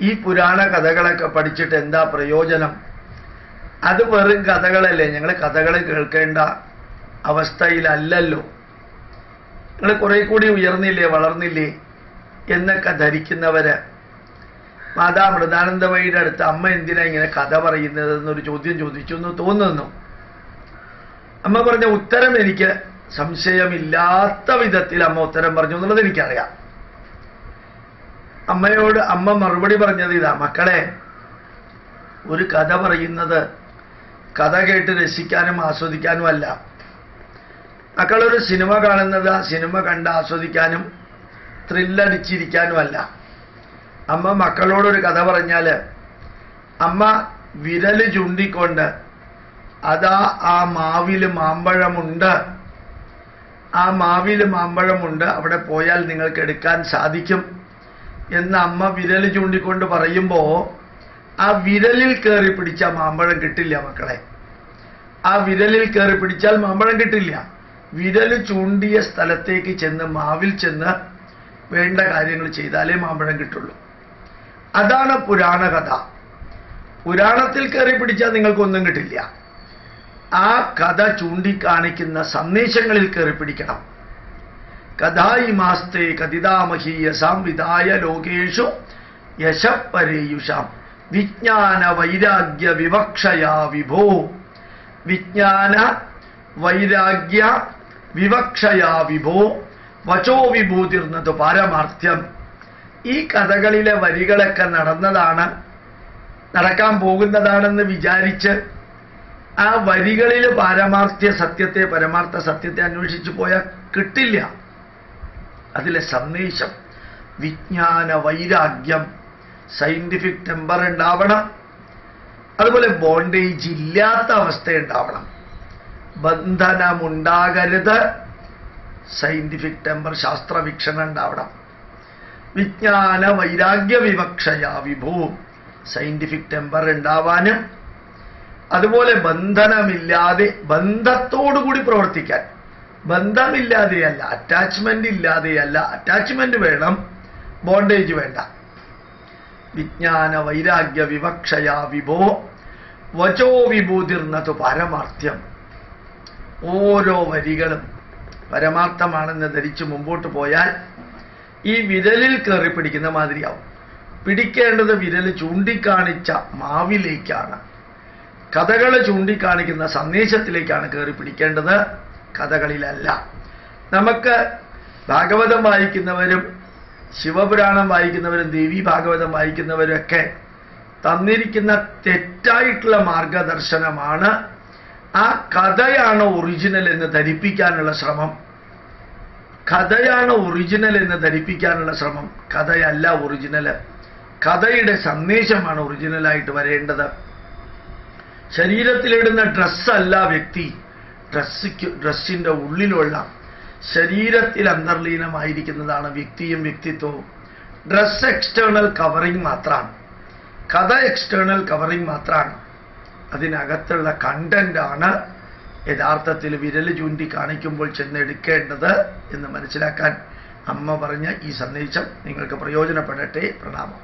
ഈ പുരാണ കഥകളൊക്കെ പഠിച്ചിട്ട് എന്താ പ്രയോജനം? അത് വെറും കഥകളല്ലേ? ഞങ്ങൾ കഥകൾ കേൾക്കേണ്ട അവസ്ഥയിലല്ലല്ലോ. നിങ്ങൾ കുറെ കൂടി ഉയർന്നില്ലേ വളർന്നില്ലേ എന്നൊക്കെ ധരിക്കുന്നവര്. മാതാ മൃദാനന്ദമയുടെ അടുത്ത് അമ്മ എന്തിനാ ഇങ്ങനെ കഥ പറയുന്നത് എന്നൊരു ചോദ്യം ചോദിച്ചു എന്ന് തോന്നുന്നു. അമ്മ പറഞ്ഞ ഉത്തരം എനിക്ക് സംശയമില്ലാത്ത വിധത്തിൽ അമ്മ ഉത്തരം പറഞ്ഞു എന്നുള്ളത് എനിക്കറിയാം. അമ്മയോട് അമ്മ മറുപടി പറഞ്ഞത് ഇതാ മക്കളെ ഒരു കഥ പറയുന്നത് കഥ കേട്ട് രസിക്കാനും ആസ്വദിക്കാനും അല്ല. മക്കളൊരു സിനിമ കാണുന്നത് ആ സിനിമ കണ്ട് ആസ്വദിക്കാനും ത്രില്ലടിച്ചിരിക്കാനും അല്ല. അമ്മ മക്കളോടൊരു കഥ പറഞ്ഞാൽ അമ്മ വിരൽ ചൂണ്ടിക്കൊണ്ട് അതാ ആ മാവിൽ മാമ്പഴമുണ്ട്. ആ മാവിൽ മാമ്പഴമുണ്ട് അവിടെ പോയാൽ നിങ്ങൾക്ക് എടുക്കാൻ സാധിക്കും. എന്ന് അമ്മ വിരൽ ചൂണ്ടിക്കൊണ്ട് പറയുമ്പോ ആ വിരലിൽ കയറി പിടിച്ച മാമ്പഴം കിട്ടില്ല മക്കളെ. ആ വിരലിൽ കയറി പിടിച്ചാൽ മാമ്പഴം കിട്ടില്ല. വിരൽ ചൂണ്ടിയ സ്ഥലത്തേക്ക് ചെന്ന് മാവിൽ ചെന്ന് വേണ്ട കാര്യങ്ങൾ ചെയ്താലേ മാമ്പഴം കിട്ടുള്ളൂ. അതാണ് പുരാണ കഥ. പുരാണത്തിൽ കയറി പിടിച്ചാൽ നിങ്ങൾക്കൊന്നും കിട്ടില്ല. ആ കഥ ചൂണ്ടിക്കാണിക്കുന്ന സന്ദേശങ്ങളിൽ കയറി പിടിക്കണം. കഥായി മാസ്തേ കഥിതാമഹീയ സംവിധായ ലോകേഷു യശപ്പരേയുഷാം. വിജ്ഞാന വൈരാഗ്യ വിവക്ഷയാ വിഭോ. വിജ്ഞാന വൈരാഗ്യ വിവക്ഷയാ വിഭോ. വചോ വിഭൂതിർന്നത് പാരമാർത്ഥ്യം. ഈ കഥകളിലെ വരികളൊക്കെ നടന്നതാണ് നടക്കാൻ പോകുന്നതാണെന്ന് വിചാരിച്ച് ആ വരികളിൽ പാരമാർത്ഥ്യ സത്യത്തെ പരമാർത്ഥ സത്യത്തെ അന്വേഷിച്ചു പോയാൽ കിട്ടില്ല. അതിലെ സന്ദേശം വിജ്ഞാന വൈരാഗ്യം സയന്റിഫിക് ടെമ്പർ ഉണ്ടാവണം. അതുപോലെ ബോണ്ടേജ് ഇല്ലാത്ത അവസ്ഥ ഉണ്ടാവണം. ബന്ധനമുണ്ടാകരുത്. സയന്റിഫിക് ടെമ്പർ ശാസ്ത്രവീക്ഷണം ഉണ്ടാവണം. വിജ്ഞാന വൈരാഗ്യ വിവക്ഷയ വിഭൂ. സയന്റിഫിക് ടെമ്പർ ഉണ്ടാവാനും. അതുപോലെ ബന്ധനമില്ലാതെ ബന്ധത്തോടുകൂടി പ്രവർത്തിക്കാൻ. ബന്ധമില്ലാതെയല്ല അറ്റാച്ച്മെന്റ് ഇല്ലാതെയല്ല. അറ്റാച്ച്മെന്റ് വേണം ബോണ്ടേജ് വേണ്ട. വിജ്ഞാന വൈരാഗ്യ വിവക്ഷയാ വിഭോ വചോ വിഭൂതിർന്നത് പരമാർത്ഥ്യം. ഓരോ വരികളും പരമാർത്ഥമാണെന്ന് ധരിച്ച് മുമ്പോട്ട് പോയാൽ ഈ വിരലിൽ കയറി പിടിക്കുന്ന മാതിരിയാവും. പിടിക്കേണ്ടത് വിരൽ ചൂണ്ടിക്കാണിച്ച മാവിലേക്കാണ്. കഥകൾ ചൂണ്ടിക്കാണിക്കുന്ന സന്ദേശത്തിലേക്കാണ് കയറി പിടിക്കേണ്ടത്. കഥകളിലല്ല. നമുക്ക് ഭാഗവതം വായിക്കുന്നവരും ശിവപുരാണം വായിക്കുന്നവരും ദേവി ഭാഗവതം വായിക്കുന്നവരൊക്കെ തന്നിരിക്കുന്ന തെറ്റായിട്ടുള്ള മാർഗദർശനമാണ് ആ കഥയാണ് ഒറിജിനൽ എന്ന് ധരിപ്പിക്കാനുള്ള ശ്രമം. കഥയാണ് ഒറിജിനൽ എന്ന് ധരിപ്പിക്കാനുള്ള ശ്രമം. കഥയല്ല ഒറിജിനൽ കഥയുടെ സന്ദേശമാണ് ഒറിജിനലായിട്ട് വരേണ്ടത്. ശരീരത്തിലിടുന്ന ഡ്രസ്സല്ല വ്യക്തി. ഡ്രസ്സിക്ക് ഡ്രസ്സിന്റെ ഉള്ളിലുള്ള ശരീരത്തിൽ അന്തർലീനമായിരിക്കുന്നതാണ് വ്യക്തിയും വ്യക്തിത്വവും. ഡ്രസ് എക്സ്റ്റേണൽ കവറിങ് മാത്രമാണ്. കഥ എക്സ്റ്റേണൽ കവറിങ് മാത്രമാണ്. അതിനകത്തുള്ള കണ്ടന്റാണ് യഥാർത്ഥത്തിൽ വിരൽ ചൂണ്ടി കാണിക്കുമ്പോൾ ചെന്നെടുക്കേണ്ടത് എന്ന് മനസ്സിലാക്കാൻ അമ്മ പറഞ്ഞ ഈ സന്ദേശം നിങ്ങൾക്ക് പ്രയോജനപ്പെടട്ടെ. പ്രണാമം.